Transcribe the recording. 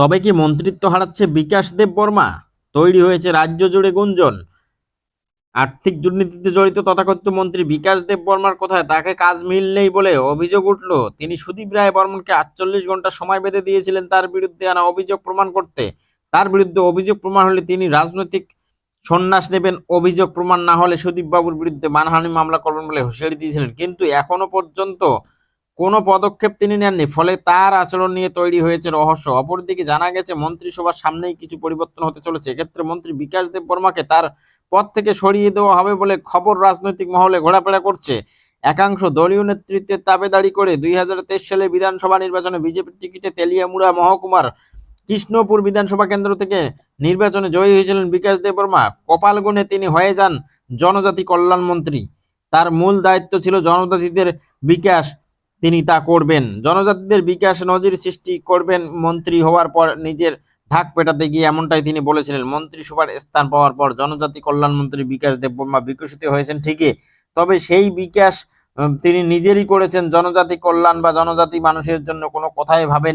তবে কি মন্ত্রিত্ব হারাচ্ছে বিকাশ দেব বর্মা? তৈরি হয়েছে রাজ্য জুড়ে গুঞ্জন। আর্থিক দুর্নীতিতে জড়িত তথাকথিত মন্ত্রী বিকাশ দেব বর্মার কথায় তাকে কাজ মিল নেই বলে অভিযোগ উঠল। তিনি সুদীপ রায় বর্মনকে আটচল্লিশ ঘণ্টা সময় বেঁধে দিয়েছিলেন তার বিরুদ্ধে আনা অভিযোগ প্রমাণ করতে। তার বিরুদ্ধে অভিযোগ প্রমাণ হলে তিনি রাজনৈতিক সন্ন্যাস নেবেন। অভিযোগ প্রমাণ না হলে সুদীপ বাবুর বিরুদ্ধে মানহানি মামলা করবেন বলে হুঁশিয়ারি দিয়েছিলেন। কিন্তু এখনও পর্যন্ত কোনো পদক্ষেপ তিনি নেননি, ফলে তার আচরণ নিয়ে তৈরি হয়েছে রহস্য। অপরদিকে জানা গেছে, মন্ত্রিসভার সামনেই কিছু পরিবর্তন হতে চলেছে। এক্ষেত্রে মন্ত্রী বিকাশ দেব বর্মাকে তার পদ থেকে সরিয়ে দেওয়া হবে বলে খবর রাজনৈতিক মহলে ঘোরাফেরা করছে। একাংশ দলীয় নেতৃত্বের তাবেদারি করে দুই হাজার তেইশ সালে বিধানসভা নির্বাচনে বিজেপির টিকিটে তেলিয়ামুড়া মহকুমার কৃষ্ণপুর বিধানসভা কেন্দ্র থেকে নির্বাচনে জয়ী হয়েছিলেন বিকাশ দেব বর্মা। কপাল গুণে তিনি হয়ে যান জনজাতি কল্যাণ মন্ত্রী তার মূল দায়িত্ব ছিল জনজাতিদের বিকাশ। তিনি তা করবেন। জনজাতিদের বিকাশ নজির সৃষ্টি করবেন মন্ত্রী হওয়ার পর নিজের ঢাক পেটাতে গিয়ে এমনটাই তিনি বলেছিলেন। মন্ত্রিসভার স্থান পাওয়ার পর জনজাতি কল্যাণ মন্ত্রী বিকাশ দেববর্মা বিকশিত হয়েছেন ঠিকই। তবে সেই বিকাশ তিনি নিজেরই করেছেন। জনজাতি কল্যাণ বা জনজাতি মানুষের জন্য কোনো কথাই ভাবেন